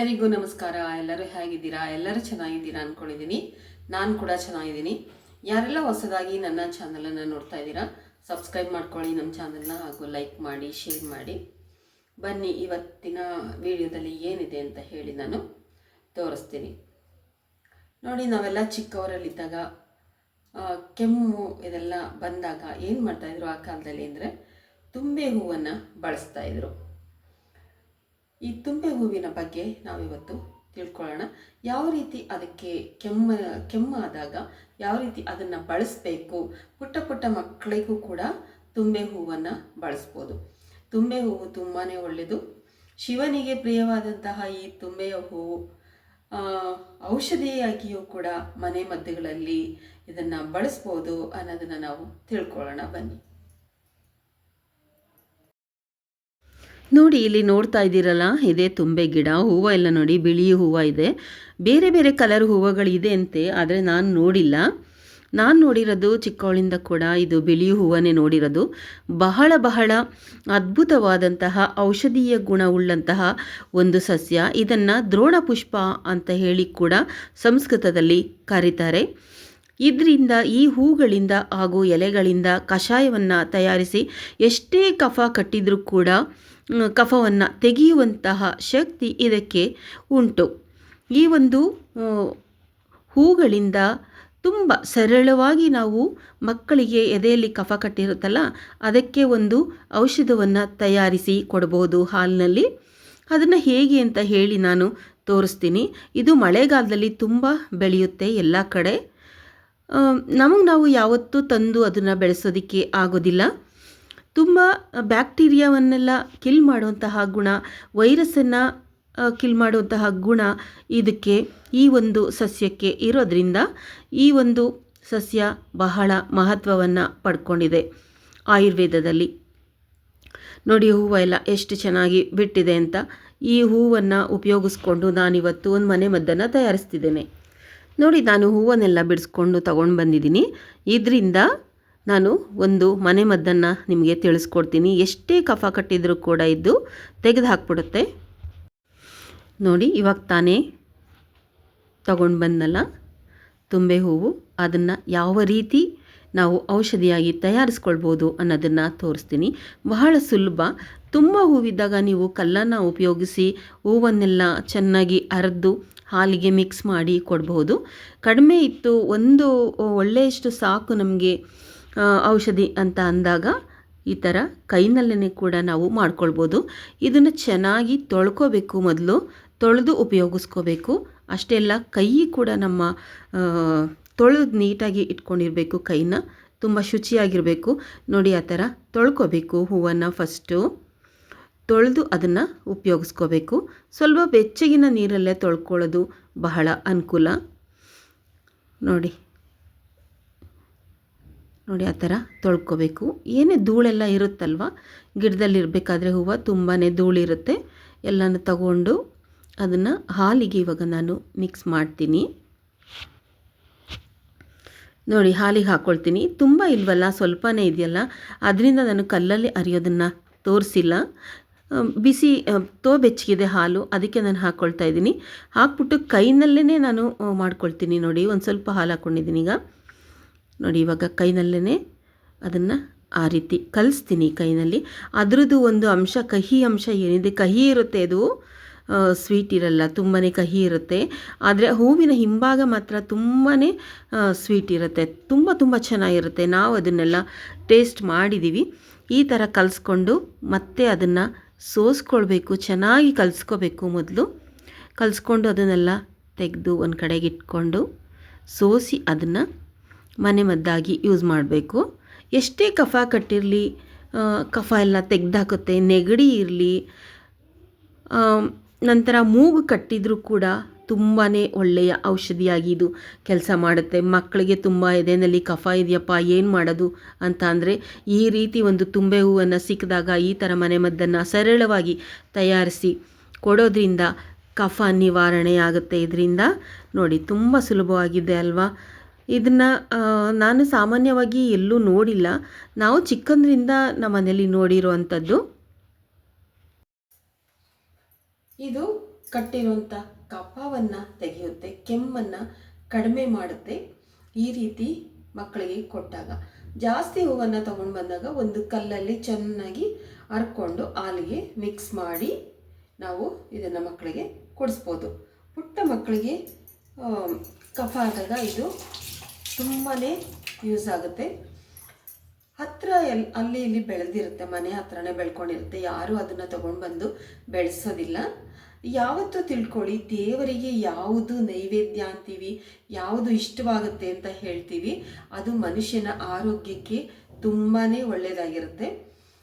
ಎಲ್ಲರಿಗೂ ನಮಸ್ಕಾರ. ಎಲ್ಲರೂ ಹೇಗಿದ್ದೀರಾ? ಎಲ್ಲರೂ ಚೆನ್ನಾಗಿದ್ದೀರಾ ಅಂದ್ಕೊಂಡಿದ್ದೀನಿ ನಾನು ಕೂಡ ಚೆನ್ನಾಗಿದ್ದೀನಿ. ಯಾರೆಲ್ಲ ಹೊಸದಾಗಿ ನನ್ನ ಚಾನಲನ್ನು ನೋಡ್ತಾ ಇದ್ದೀರಾ ಸಬ್ಸ್ಕ್ರೈಬ್ ಮಾಡ್ಕೊಳ್ಳಿ ನಮ್ಮ ಚಾನಲ್ನ ಹಾಗೂ ಲೈಕ್ ಮಾಡಿ ಶೇರ್ ಮಾಡಿ. ಬನ್ನಿ, ಇವತ್ತಿನ ವಿಡಿಯೋದಲ್ಲಿ ಏನಿದೆ ಅಂತ ಹೇಳಿ ನಾನು ತೋರಿಸ್ತೀನಿ. ನೋಡಿ, ನಾವೆಲ್ಲ ಚಿಕ್ಕವರಲ್ಲಿದ್ದಾಗ ಕೆಮ್ಮು ಇದೆಲ್ಲ ಬಂದಾಗ ಏನು ಮಾಡ್ತಾಯಿದ್ರು ಆ ಕಾಲದಲ್ಲಿ ಅಂದರೆ, ತುಂಬೆ ಹೂವನ್ನು ಬಳಸ್ತಾ ಇದ್ರು. ಈ ತುಂಬೆ ಹೂವಿನ ಬಗ್ಗೆ ನಾವಿವತ್ತು ತಿಳ್ಕೊಳ್ಳೋಣ. ಯಾವ ರೀತಿ ಅದಕ್ಕೆ ಕೆಮ್ಮ, ಕೆಮ್ಮಾದಾಗ ಯಾವ ರೀತಿ ಅದನ್ನು ಬಳಸಬೇಕು? ಪುಟ್ಟ ಪುಟ್ಟ ಮಕ್ಕಳಿಗೂ ಕೂಡ ತುಂಬೆ ಹೂವನ್ನು ಬಳಸ್ಬೋದು. ತುಂಬೆ ಹೂವು ತುಂಬಾ ಒಳ್ಳೆಯದು. ಶಿವನಿಗೆ ಪ್ರಿಯವಾದಂತಹ ಈ ತುಂಬೆಯ ಹೂವು ಔಷಧಿಯಾಗಿಯೂ ಕೂಡ ಮನೆ ಮದ್ದುಗಳಲ್ಲಿ ಇದನ್ನು ಬಳಸ್ಬೋದು ಅನ್ನೋದನ್ನು ನಾವು ತಿಳ್ಕೊಳ್ಳೋಣ ಬನ್ನಿ. ನೋಡಿ ಇಲ್ಲಿ ನೋಡ್ತಾ ಇದ್ದೀರಲ್ಲ, ಇದೇ ತುಂಬೆ ಗಿಡ, ಹೂವು ಎಲ್ಲ ನೋಡಿ, ಬಿಳಿ ಹೂವು ಇದೆ. ಬೇರೆ ಬೇರೆ ಕಲರ್ ಹೂವುಗಳಿದೆ ಅಂತೆ, ಆದರೆ ನಾನು ನೋಡಿಲ್ಲ. ನಾನು ನೋಡಿರೋದು ಚಿಕ್ಕವಳಿಂದ ಕೂಡ ಇದು ಬಿಳಿ ಹೂವನ್ನೇ ನೋಡಿರೋದು. ಬಹಳ ಬಹಳ ಅದ್ಭುತವಾದಂತಹ ಔಷಧೀಯ ಗುಣವುಳ್ಳಂತಹ ಒಂದು ಸಸ್ಯ. ಇದನ್ನು ದ್ರೋಣ ಪುಷ್ಪ ಅಂತ ಹೇಳಿ ಕೂಡ ಸಂಸ್ಕೃತದಲ್ಲಿ ಕರೀತಾರೆ. ಇದರಿಂದ ಈ ಹೂಗಳಿಂದ ಹಾಗೂ ಎಲೆಗಳಿಂದ ಕಷಾಯವನ್ನು ತಯಾರಿಸಿ ಎಷ್ಟೇ ಕಫ ಕಟ್ಟಿದರೂ ಕೂಡ ಕಫವನ್ನು ತೆಗೆಯುವಂತಹ ಶಕ್ತಿ ಇದಕ್ಕೆ ಉಂಟು. ಈ ಒಂದು ಹೂಗಳಿಂದ ತುಂಬ ಸರಳವಾಗಿ ನಾವು ಮಕ್ಕಳಿಗೆ ಎದೆಯಲ್ಲಿ ಕಫ ಕಟ್ಟಿರುತ್ತಲ್ಲ, ಅದಕ್ಕೆ ಒಂದು ಔಷಧವನ್ನು ತಯಾರಿಸಿ ಕೊಡ್ಬೋದು ಹಾಲಿನಲ್ಲಿ. ಅದನ್ನು ಹೇಗೆ ಅಂತ ಹೇಳಿ ನಾನು ತೋರಿಸ್ತೀನಿ. ಇದು ಮಳೆಗಾಲದಲ್ಲಿ ತುಂಬ ಬೆಳೆಯುತ್ತೆ ಎಲ್ಲ ಕಡೆ. ನಮಗೆ ನಾವು ಯಾವತ್ತೂ ತಂದು ಅದನ್ನು ಬೆಳೆಸೋದಕ್ಕೆ ಆಗೋದಿಲ್ಲ. ತುಂಬ ಬ್ಯಾಕ್ಟೀರಿಯಾವನ್ನೆಲ್ಲ ಕಿಲ್ ಮಾಡುವಂತಹ ಗುಣ, ವೈರಸ್ಸನ್ನು ಕಿಲ್ ಮಾಡುವಂತಹ ಗುಣ ಇದಕ್ಕೆ ಈ ಒಂದು ಸಸ್ಯಕ್ಕೆ ಇರೋದ್ರಿಂದ ಈ ಒಂದು ಸಸ್ಯ ಬಹಳ ಮಹತ್ವವನ್ನು ಪಡ್ಕೊಂಡಿದೆ ಆಯುರ್ವೇದದಲ್ಲಿ. ನೋಡಿ ಹೂವು ಎಲ್ಲ ಎಷ್ಟು ಚೆನ್ನಾಗಿ ಬಿಟ್ಟಿದೆ ಅಂತ. ಈ ಹೂವನ್ನು ಉಪಯೋಗಿಸ್ಕೊಂಡು ನಾನಿವತ್ತು ಒಂದು ಮನೆ ಮದ್ದನ್ನು ತಯಾರಿಸ್ತಿದ್ದೇನೆ. ನೋಡಿ, ನಾನು ಹೂವನ್ನೆಲ್ಲ ಬಿಡಿಸ್ಕೊಂಡು ತಗೊಂಡು ಬಂದಿದ್ದೀನಿ. ಇದರಿಂದ ನಾನು ಒಂದು ಮನೆ ಮದ್ದನ್ನು ನಿಮಗೆ ತಿಳಿಸ್ಕೊಡ್ತೀನಿ. ಎಷ್ಟೇ ಕಫ ಕಟ್ಟಿದರೂ ಕೂಡ ಇದ್ದು ತೆಗೆದು ಹಾಕ್ಬಿಡುತ್ತೆ. ನೋಡಿ, ಇವಾಗ ತಾನೇ ತಗೊಂಡು ಬಂದಲ್ಲ ತುಂಬೆ ಹೂವು, ಅದನ್ನು ಯಾವ ರೀತಿ ನಾವು ಔಷಧಿಯಾಗಿ ತಯಾರಿಸ್ಕೊಳ್ಬೋದು ಅನ್ನೋದನ್ನು ತೋರಿಸ್ತೀನಿ. ಬಹಳ ಸುಲಭ. ತುಂಬ ಹೂವಿದ್ದಾಗ ನೀವು ಕಲ್ಲನ್ನು ಉಪಯೋಗಿಸಿ, ಹೂವನ್ನೆಲ್ಲ ಚೆನ್ನಾಗಿ ಅರೆದು ಹಾಲಿಗೆ ಮಿಕ್ಸ್ ಮಾಡಿ ಕೊಡಬಹುದು ಕಡಿಮೆ ಇತ್ತು, ಒಂದು ಒಳ್ಳೆಯಷ್ಟು ಸಾಕು ನಮಗೆ ಔಷಧಿ ಅಂತ ಅಂದಾಗ ಈ ಥರ ಕೈನಲ್ಲೇ ಕೂಡ ನಾವು ಮಾಡ್ಕೊಳ್ಬೋದು. ಇದನ್ನು ಚೆನ್ನಾಗಿ ತೊಳ್ಕೋಬೇಕು ಮೊದಲು, ತೊಳೆದು ಉಪಯೋಗಿಸ್ಕೋಬೇಕು. ಅಷ್ಟೆಲ್ಲ ಕೈ ಕೂಡ ನಮ್ಮ ತೊಳೆದು ನೀಟಾಗಿ ಇಟ್ಕೊಂಡಿರಬೇಕು ಕೈನ. ತುಂಬ ಶುಚಿಯಾಗಿರಬೇಕು. ನೋಡಿ ಆ ಥರ ತೊಳ್ಕೋಬೇಕು ಹೂವನ್ನು ಫಸ್ಟು ತೊಳೆದು ಅದನ್ನು ಉಪಯೋಗಿಸ್ಕೋಬೇಕು. ಸ್ವಲ್ಪ ಬೆಚ್ಚಗಿನ ನೀರಲ್ಲೇ ತೊಳ್ಕೊಳ್ಳೋದು ಬಹಳ ಅನುಕೂಲ. ನೋಡಿ. ನೋಡಿ ಆ ಥರ ತೊಳ್ಕೊಬೇಕು. ಏನೇ ಧೂಳೆಲ್ಲ ಇರುತ್ತಲ್ವ? ಗಿಡದಲ್ಲಿರಬೇಕಾದ್ರೆ ಹೂವು ತುಂಬಾ ಧೂಳಿರುತ್ತೆ. ಎಲ್ಲನೂ ತಗೊಂಡು ಅದನ್ನು ಹಾಲಿಗೆ ಇವಾಗ ನಾನು ಮಿಕ್ಸ್ ಮಾಡ್ತೀನಿ. ನೋಡಿ ಹಾಲಿಗೆ ಹಾಕ್ಕೊಳ್ತೀನಿ ತುಂಬ ಇಲ್ವಲ್ಲ? ಸ್ವಲ್ಪನೇ ಇದೆಯಲ್ಲ? ಅದರಿಂದ ನಾನು ಕಲ್ಲಲ್ಲಿ ಅರಿಯೋದನ್ನು ತೋರಿಸಿಲ್ಲ. ಬಿಸಿ ತೋ ಬೆಚ್ಚಗಿದೆ ಹಾಲು, ಅದಕ್ಕೆ ನಾನು ಹಾಕ್ಕೊಳ್ತಾ ಇದ್ದೀನಿ. ಹಾಕ್ಬಿಟ್ಟು ಕೈನಲ್ಲೇ ನಾನು ಮಾಡ್ಕೊಳ್ತೀನಿ ನೋಡಿ. ಒಂದು ಸ್ವಲ್ಪ ಹಾಲು ಹಾಕ್ಕೊಂಡಿದ್ದೀನಿ ಈಗ. ನೋಡಿ, ಇವಾಗ ಕೈನಲ್ಲೇ ಅದನ್ನು ಆ ರೀತಿ ಕಲಿಸ್ತೀನಿ ಕೈನಲ್ಲಿ. ಅದರದ್ದು ಒಂದು ಅಂಶ, ಕಹಿ ಅಂಶ ಏನಿದೆ? ಕಹಿ ಇರುತ್ತೆ ಅದು. ಸ್ವೀಟ್ ಇರಲ್ಲ ತುಂಬಾ ಕಹಿ ಇರುತ್ತೆ. ಆದರೆ ಹೂವಿನ ಹಿಂಭಾಗ ಮಾತ್ರ ತುಂಬಾ ಸ್ವೀಟ್ ಇರುತ್ತೆ. ತುಂಬ ತುಂಬ ಚೆನ್ನಾಗಿರುತ್ತೆ. ನಾವು ಅದನ್ನೆಲ್ಲ ಟೇಸ್ಟ್ ಮಾಡಿದ್ದೀವಿ ಈ ಥರ ಕಲಿಸ್ಕೊಂಡು ಮತ್ತೆ ಅದನ್ನು ಸೋಸ್ಕೊಳ್ಬೇಕು, ಚೆನ್ನಾಗಿ ಕಲಿಸ್ಕೋಬೇಕು ಮೊದಲು. ಕಲಿಸ್ಕೊಂಡು ಅದನ್ನೆಲ್ಲ ತೆಗೆದು ಒಂದು ಕಡೆಗೆ ಇಟ್ಕೊಂಡು ಸೋಸಿ ಅದನ್ನು ಮನೆ ಮದ್ದಾಗಿ ಯೂಸ್ ಮಾಡಬೇಕು. ಎಷ್ಟೇ ಕಫ ಕಟ್ಟಿರಲಿ ಕಫ ಎಲ್ಲ ತೆಗೆದಾಕುತ್ತೆ, ನೆಗಡಿ ಇರಲಿ ನಂತರ ಮೂಗು ಕಟ್ಟಿದರೂ ಕೂಡ ತುಂಬಾ ಒಳ್ಳೆಯ ಔಷಧಿಯಾಗಿ ಇದು ಕೆಲಸ ಮಾಡುತ್ತೆ. ಮಕ್ಕಳಿಗೆ ತುಂಬ ಎದೆಯಲ್ಲಿ ಕಫ ಇದೆಯಪ್ಪ, ಏನು ಮಾಡೋದು ಅಂತ ಅಂದರೆ, ಈ ರೀತಿ ಒಂದು ತುಂಬೆ ಹೂವನ್ನು ಸಿಕ್ಕಿದಾಗ ಈ ಥರ ಮನೆಮದ್ದನ್ನು ಸರಳವಾಗಿ ತಯಾರಿಸಿ ಕೊಡೋದ್ರಿಂದ ಕಫ ನಿವಾರಣೆ ಆಗುತ್ತೆ ಇದರಿಂದ. ನೋಡಿ, ತುಂಬ ಸುಲಭವಾಗಿದೆ ಅಲ್ವಾ? ಇದನ್ನು ನಾನು ಸಾಮಾನ್ಯವಾಗಿ ಎಲ್ಲೂ ನೋಡಿಲ್ಲ. ನಾವು ಚಿಕ್ಕಂದ್ರಿಂದ ನಮ್ಮ ಮನೇಲಿ ನೋಡಿರುವಂಥದ್ದು. ಇದು ಕಟ್ಟಿರುವಂಥ ಕಫವನ್ನು ತೆಗೆಯುತ್ತೆ, ಕೆಮ್ಮನ್ನು ಕಡಿಮೆ ಮಾಡುತ್ತೆ. ಈ ರೀತಿ ಮಕ್ಕಳಿಗೆ ಕೊಟ್ಟಾಗ ಜಾಸ್ತಿ ಹೂವನ್ನು ತಗೊಂಡು ಬಂದಾಗ ಒಂದು ಕಲ್ಲಲ್ಲಿ ಚೆನ್ನಾಗಿ ಹರ್ಕೊಂಡು ಹಾಲಿಗೆ ಮಿಕ್ಸ್ ಮಾಡಿ ನಾವು ಇದನ್ನು ಮಕ್ಕಳಿಗೆ ಕೊಡಿಸ್ಬೋದು. ಪುಟ್ಟ ಮಕ್ಕಳಿಗೆ ಕಫ ಆದಾಗ ಇದು ತುಂಬಾ ಯೂಸ್ ಆಗುತ್ತೆ. ಹತ್ರ ಎಲ್ಲಿ ಅಲ್ಲಿ ಇಲ್ಲಿ ಬೆಳೆದಿರುತ್ತೆ, ಮನೆ ಹತ್ರನೇ ಬೆಳ್ಕೊಂಡಿರುತ್ತೆ. ಯಾರೂ ಅದನ್ನು ತೊಗೊಂಡು ಬಂದು ಬೆಳೆಸೋದಿಲ್ಲ. ಯಾವತ್ತೂ ತಿಳ್ಕೊಳ್ಳಿ, ದೇವರಿಗೆ ಯಾವುದು ನೈವೇದ್ಯ ಅಂತೀವಿ, ಯಾವುದು ಇಷ್ಟವಾಗುತ್ತೆ ಅಂತ ಹೇಳ್ತೀವಿ. ಅದು ಮನುಷ್ಯನ ಆರೋಗ್ಯಕ್ಕೆ ತುಂಬಾ ಒಳ್ಳೆಯದಾಗಿರುತ್ತೆ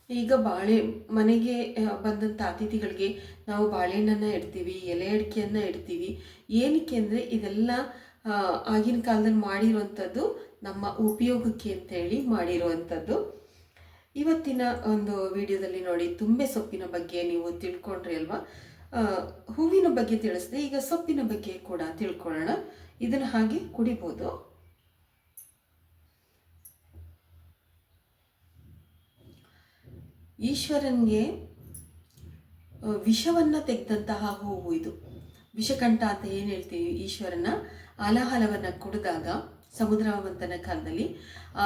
ಈಗ ಬಾಳೆ, ಮನೆಗೆ ಬಂದಂಥ ಅತಿಥಿಗಳಿಗೆ ನಾವು ಬಾಳೆಹಣ್ಣನ್ನು ಇಡ್ತೀವಿ, ಎಲೆ ಅಡಿಕೆಯನ್ನು ಇಡ್ತೀವಿ. ಏನಕ್ಕೆ ಅಂದರೆ ಇದೆಲ್ಲ ಆಗಿನ ಕಾಲದಲ್ಲಿ ಮಾಡಿರುವಂಥದ್ದು ನಮ್ಮ ಉಪಯೋಗಕ್ಕೆ ಅಂತ ಹೇಳಿ ಮಾಡಿರುವಂಥದ್ದು. ಇವತ್ತಿನ ಒಂದು ವಿಡಿಯೋದಲ್ಲಿ ನೋಡಿ, ತುಂಬೆ ಸೊಪ್ಪಿನ ಬಗ್ಗೆ ನೀವು ತಿಳ್ಕೊಂಡ್ರಿ ಅಲ್ವಾ? ಹೂವಿನ ಬಗ್ಗೆ ತಿಳಿಸಿದೆ, ಈಗ ಸೊಪ್ಪಿನ ಬಗ್ಗೆ ಕೂಡ ತಿಳ್ಕೊಳ್ಳೋಣ. ಇದನ್ನು ಹಾಗೆ ಕುಡಿಬೋದು. ಈಶ್ವರನಿಗೆ ವಿಷವನ್ನು ತೆಗೆದಂತಹ ಹೂವು ಇದು. ವಿಷಕಂಠ ಅಂತ ಏನು ಹೇಳ್ತೀವಿ ಈಶ್ವರನ ಹಾಲಹಲವನ್ನು ಕುಡಿದಾಗ ಸಮುದ್ರ ಮಂಥನ ಕಾಲದಲ್ಲಿ, ಆ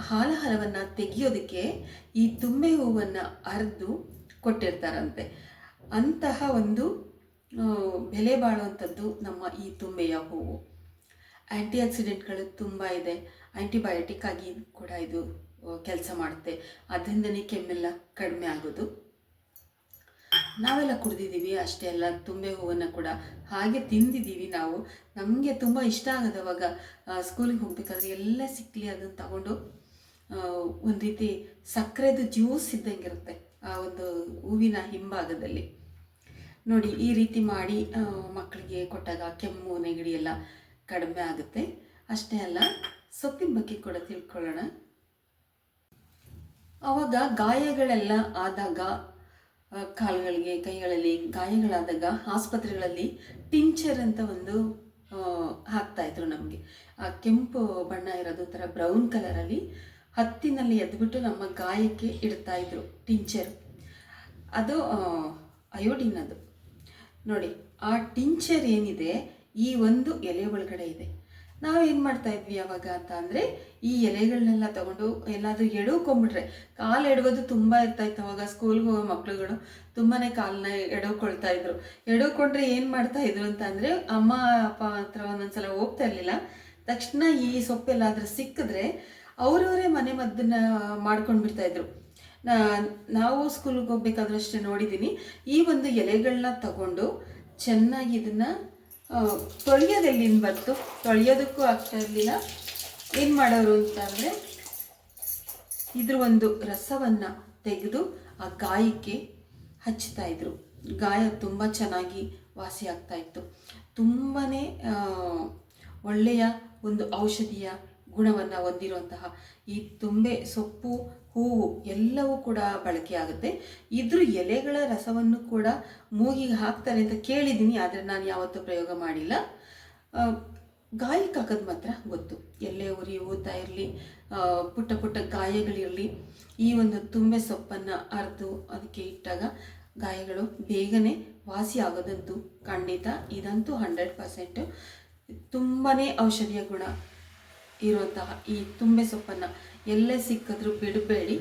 ಹಾಲಹಲವನ್ನು ತೆಗೆಯೋದಕ್ಕೆ ಈ ತುಂಬೆ ಹೂವನ್ನು ಅರೆದು ಕೊಟ್ಟಿರ್ತಾರಂತೆ. ಅಂತಹ ಒಂದು ಬೆಲೆ ಬಾಳುವಂಥದ್ದು ನಮ್ಮ ಈ ತುಂಬೆಯ ಹೂವು. ಆ್ಯಂಟಿ ಆಕ್ಸಿಡೆಂಟ್ಗಳು ತುಂಬ ಇದೆ. ಆ್ಯಂಟಿಬಯೋಟಿಕ್ ಆಗಿ ಕೂಡ ಇದು ಕೆಲಸ ಮಾಡುತ್ತೆ. ಅದರಿಂದನೇ ಕೆಮ್ಮೆಲ್ಲ ಕಡಿಮೆ ಆಗೋದು. ನಾವೆಲ್ಲ ಕುಡ್ದಿದ್ದೀವಿ, ಅಷ್ಟೇ ಅಲ್ಲ, ತುಂಬೆ ಹೂವನ್ನು ಕೂಡ ಹಾಗೆ ತಿಂದಿದ್ದೀವಿ ನಾವು. ನಮಗೆ ತುಂಬ ಇಷ್ಟ ಆಗೋದವಾಗ ಸ್ಕೂಲಿಗೆ ಹೋಗ್ಬೇಕಾದ್ರೆ ಎಲ್ಲ ಸಿಕ್ಕಲಿ ಅದನ್ನು ತಗೊಂಡು ಒಂದು ರೀತಿ ಸಕ್ಕರೆದು ಜ್ಯೂಸ್ ಇದ್ದಂಗೆ ಇರುತ್ತೆ ಆ ಒಂದು ಹೂವಿನ ಹಿಂಭಾಗದಲ್ಲಿ. ನೋಡಿ, ಈ ರೀತಿ ಮಾಡಿ ಮಕ್ಕಳಿಗೆ ಕೊಟ್ಟಾಗ ಕೆಮ್ಮು, ನೆಗಡಿ ಎಲ್ಲ ಕಡಿಮೆ ಆಗುತ್ತೆ. ಅಷ್ಟೇ ಅಲ್ಲ, ಸೊಪ್ಪಿನ ಬಗ್ಗೆ ಕೂಡ ತಿಳ್ಕೊಳ್ಳೋಣ. ಅವಾಗ ಗಾಯಗಳೆಲ್ಲ ಆದಾಗ ಕಾಲುಗಳಿಗೆ, ಕೈಗಳಲ್ಲಿ, ಗಾಯಗಳಾದಾಗ ಆಸ್ಪತ್ರೆಗಳಲ್ಲಿ ಟಿಂಚರ್ ಅಂತ ಒಂದು ಹಾಕ್ತಾ ಇದ್ರು ನಮಗೆ. ಆ ಕೆಂಪು ಬಣ್ಣ ಇರೋದು ಥರ ಬ್ರೌನ್ ಕಲರಲ್ಲಿ ಹತ್ತಿನಲ್ಲಿ ಎದ್ಬಿಟ್ಟು ನಮ್ಮ ಗಾಯಕ್ಕೆ ಇಡ್ತಾ ಇದ್ರು ಟಿಂಚರ್ ಅದು ಅಯೋಡಿನ್ ಅದು. ನೋಡಿ, ಆ ಟಿಂಚರ್ ಏನಿದೆ, ಈ ಒಂದು ಎಲೆ ಒಳಗಡೆ ಇದೆ. ನಾವು ಏನು ಮಾಡ್ತಾ ಇದ್ವಿ ಯಾವಾಗ ಅಂತ ಅಂದರೆ, ಈ ಎಲೆಗಳನ್ನೆಲ್ಲ ತಗೊಂಡು ಎಲ್ಲಾದರೂ ಎಡವ್ಕೊಂಬಿಟ್ರೆ ಕಾಲು ಎಡಗೋದು ತುಂಬ ಇರ್ತಾ ಇತ್ತು ಅವಾಗ ಸ್ಕೂಲ್ಗೆ ಹೋಗೋ ಮಕ್ಳುಗಳು. ತುಂಬಾ ಕಾಲನ್ನ ಎಡವ್ಕೊಳ್ತಾ ಇದ್ರು. ಎಡವ್ಕೊಂಡ್ರೆ ಏನು ಮಾಡ್ತಾ ಇದ್ರು ಅಂತ ಅಂದರೆ, ಅಮ್ಮ, ಅಪ್ಪ ಹತ್ರ ಒಂದೊಂದ್ಸಲ ಹೋಗ್ತಾ ಇರಲಿಲ್ಲ. ತಕ್ಷಣ ಈ ಸೊಪ್ಪೆಲ್ಲಾದರೂ ಸಿಕ್ಕಿದ್ರೆ ಅವರವರೇ ಮನೆ ಮದ್ದನ್ನ ಮಾಡ್ಕೊಂಡು ಬಿಡ್ತಾ ಇದ್ರು. ನಾ- ನಾವು ಸ್ಕೂಲ್ಗೆ ಹೋಗ್ಬೇಕಾದ್ರೂ ಅಷ್ಟೇ ನೋಡಿದ್ದೀನಿ ಈ ಒಂದು ಎಲೆಗಳನ್ನ ತಗೊಂಡು ಚೆನ್ನಾಗಿ ಇದನ್ನ ತೊಳೆಯೋದೆಲ್ಲಿಂದ ಬಂತು? ತೊಳೆಯೋದಕ್ಕೂ ಆಗ್ತಾ ಇರಲಿಲ್ಲ. ಏನು ಮಾಡೋರು ಅಂತಂದರೆ ಇದ್ರ ಒಂದು ರಸವನ್ನು ತೆಗೆದು ಆ ಗಾಯಕ್ಕೆ ಹಚ್ತಾ ಇದ್ರು. ಗಾಯ ತುಂಬ ಚೆನ್ನಾಗಿ ವಾಸಿ ಆಗ್ತಾ ಇತ್ತು. ತುಂಬಾ ಒಳ್ಳೆಯ ಒಂದು ಔಷಧಿಯ ಗುಣವನ್ನು ಹೊಂದಿರುವಂತಹ ಈ ತುಂಬೆ ಸೊಪ್ಪು ಹೂವು ಎಲ್ಲವೂ ಕೂಡ ಬಳಕೆ ಆಗುತ್ತೆ. ಇದ್ರ ಎಲೆಗಳ ರಸವನ್ನು ಕೂಡ ಮೂಗಿಗೆ ಹಾಕ್ತಾರೆ ಅಂತ ಕೇಳಿದ್ದೀನಿ, ಆದರೆ ನಾನು ಯಾವತ್ತೂ ಪ್ರಯೋಗ ಮಾಡಿಲ್ಲ. ಗಾಯಕ್ಕೆ ಹಾಕೋದು ಮಾತ್ರ ಗೊತ್ತು. ಎಲ್ಲೇ ಉರಿ ಊತ ಇರಲಿ ಪುಟ್ಟ ಪುಟ್ಟ ಗಾಯಗಳಿರಲಿ, ಈ ಒಂದು ತುಂಬೆ ಸೊಪ್ಪನ್ನು ಅರೆದು ಅದಕ್ಕೆ ಇಟ್ಟಾಗ ಗಾಯಗಳು ಬೇಗನೆ ವಾಸಿ ಆಗೋದಂತೂ ಖಂಡಿತ. ಇದಂತೂ ಹಂಡ್ರೆಡ್ ಪರ್ಸೆಂಟು ತುಂಬಾ ಔಷಧೀಯ ಗುಣ. ಇರುವಂತಹ ಈ ತುಂಬೆ ಸೊಪ್ಪನ್ನು ಎಲ್ಲೇ ಸಿಕ್ಕಿದ್ರೂ ಬಿಡಬೇಡಿ.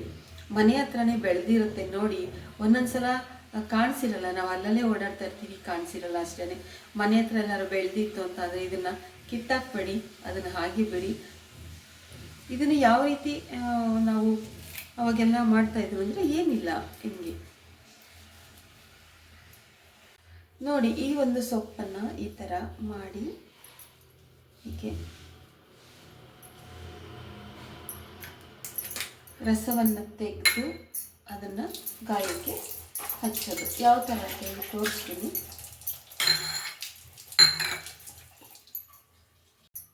ಮನೆ ಹತ್ರನೇ ಬೆಳೆದಿರುತ್ತೆ ನೋಡಿ. ಒಂದೊಂದ್ಸಲ ಕಾಣಿಸಿರಲ್ಲ, ನಾವು ಅಲ್ಲಲ್ಲೇ ಓಡಾಡ್ತಾ ಇರ್ತೀವಿ, ಕಾಣಿಸಿರಲ್ಲ ಅಷ್ಟೇ ಮನೆ ಹತ್ರ ಏನಾದ್ರು ಬೆಳೆದಿತ್ತು ಅಂತಂದರೆ ಇದನ್ನು ಕಿತ್ತಾಕ್ಬೇಡಿ, ಅದನ್ನು ಹಾಗೆ ಬಿಡಿ ಇದನ್ನು ಯಾವ ರೀತಿ ನಾವು ಅವಾಗೆಲ್ಲ ಮಾಡ್ತಾ ಇದ್ರು ಅಂದರೆ ಏನಿಲ್ಲ ಹಿಂಗೆ ನೋಡಿ, ಈ ಒಂದು ಸೊಪ್ಪನ್ನು ಈ ಥರ ಮಾಡಿ, ಹೀಗೆ ರಸವನ್ನು ತೆಗೆದು ಅದನ್ನು ಗಾಯಕ್ಕೆ ಹಚ್ಚೋದು. ಯಾವ ಥರ ಅಂತ ಹೇಳಿ ತೋರಿಸ್ತೀನಿ.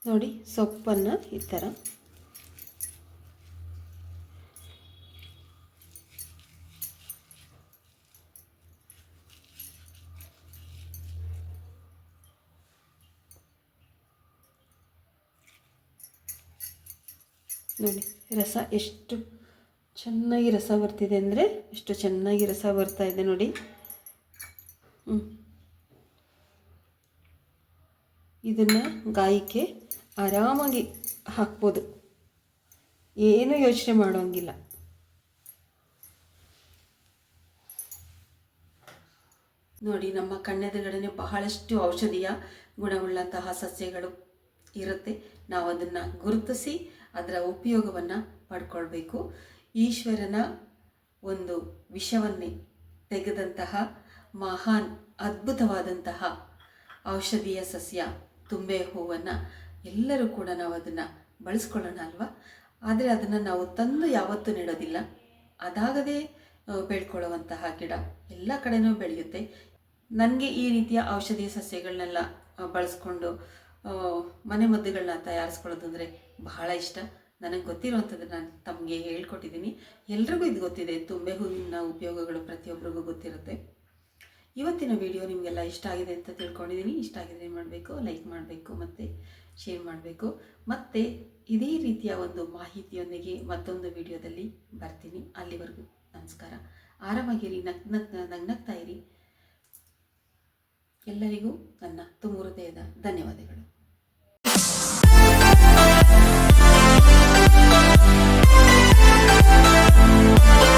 ನೋಡಿ, ಸೊಪ್ಪನ್ನು ಈ ಥರ ನೋಡಿ, ರಸ ಎಷ್ಟು ಚೆನ್ನಾಗಿ ರಸ ಬರ್ತಿದೆ ಅಂದರೆ ಎಷ್ಟು ಚೆನ್ನಾಗಿ ರಸ ಬರ್ತಾ ಇದೆ ನೋಡಿ. ಹ್ಞೂ ಇದನ್ನು ಗಾಯಕ್ಕೆ ಆರಾಮಾಗಿ ಹಾಕ್ಬೋದು. ಏನೂ ಯೋಚನೆ ಮಾಡೋಂಗಿಲ್ಲ. ನೋಡಿ, ನಮ್ಮ ಕಣ್ಣೆದುರುಗಡೆ ಬಹಳಷ್ಟು ಔಷಧೀಯ ಗುಣವುಳ್ಳಂತಹ ಸಸ್ಯಗಳು ಇರುತ್ತೆ. ನಾವು ಅದನ್ನು ಗುರುತಿಸಿ ಅದರ ಉಪಯೋಗವನ್ನು ಪಡ್ಕೊಳ್ಬೇಕು. ಈಶ್ವರನ ಒಂದು ವಿಷವನ್ನೇ ತೆಗೆದಂತಹ ಮಹಾನ್ ಅದ್ಭುತವಾದಂತಹ ಔಷಧೀಯ ಸಸ್ಯ ತುಂಬೆ ಹೂವನ್ನು ಎಲ್ಲರೂ ಕೂಡ ನಾವು ಅದನ್ನು ಬಳಸ್ಕೊಳ್ಳೋಣ ಅಲ್ವಾ? ಆದರೆ ಅದನ್ನು ನಾವು ತಂದು ಯಾವತ್ತೂ ನೆಡೋದಿಲ್ಲ. ಅದಾಗದೇ ಬೆಳ್ಕೊಳ್ಳುವಂತಹ ಗಿಡ ಎಲ್ಲ ಕಡೆನೂ ಬೆಳೆಯುತ್ತೆ. ನನಗೆ ಈ ರೀತಿಯ ಔಷಧೀಯ ಸಸ್ಯಗಳನ್ನೆಲ್ಲ ಬಳಸ್ಕೊಂಡು ಆ, ಮನೆ ಮದ್ದುಗಳನ್ನ ತಯಾರಿಸ್ಕೊಳ್ಳೋದು ಅಂದರೆ ಬಹಳ ಇಷ್ಟ. ನನಗೆ ಗೊತ್ತಿರುವಂಥದ್ದು ನಾನು ತಮಗೆ ಹೇಳ್ಕೊಟ್ಟಿದ್ದೀನಿ ಎಲ್ರಿಗೂ ಇದು ಗೊತ್ತಿದೆ. ತುಂಬೆ ಹೂವಿನ ಉಪಯೋಗಗಳು ಪ್ರತಿಯೊಬ್ಬರಿಗೂ ಗೊತ್ತಿರುತ್ತೆ. ಇವತ್ತಿನ ವಿಡಿಯೋ ನಿಮಗೆಲ್ಲ ಇಷ್ಟ ಆಗಿದೆ ಅಂತ ತಿಳ್ಕೊಂಡಿದ್ದೀನಿ ಇಷ್ಟ ಆಗಿದೆ ಏನು ಮಾಡಬೇಕು, ಲೈಕ್ ಮಾಡಬೇಕು ಮತ್ತು ಶೇರ್ ಮಾಡಬೇಕು. ಮತ್ತು ಇದೇ ರೀತಿಯ ಒಂದು ಮಾಹಿತಿಯೊಂದಿಗೆ ಮತ್ತೊಂದು ವಿಡಿಯೋದಲ್ಲಿ ಬರ್ತೀನಿ. ಅಲ್ಲಿವರೆಗೂ ನಮಸ್ಕಾರ. ಆರಾಮಾಗಿರಿ, ನಗ್ ನಗ್ ನಗ್ನಗ್ತಾ ಇರಿ. ಎಲ್ಲರಿಗೂ ನನ್ನ ತುಂಬ ಹೃದಯದ ಧನ್ಯವಾದಗಳು. Bye.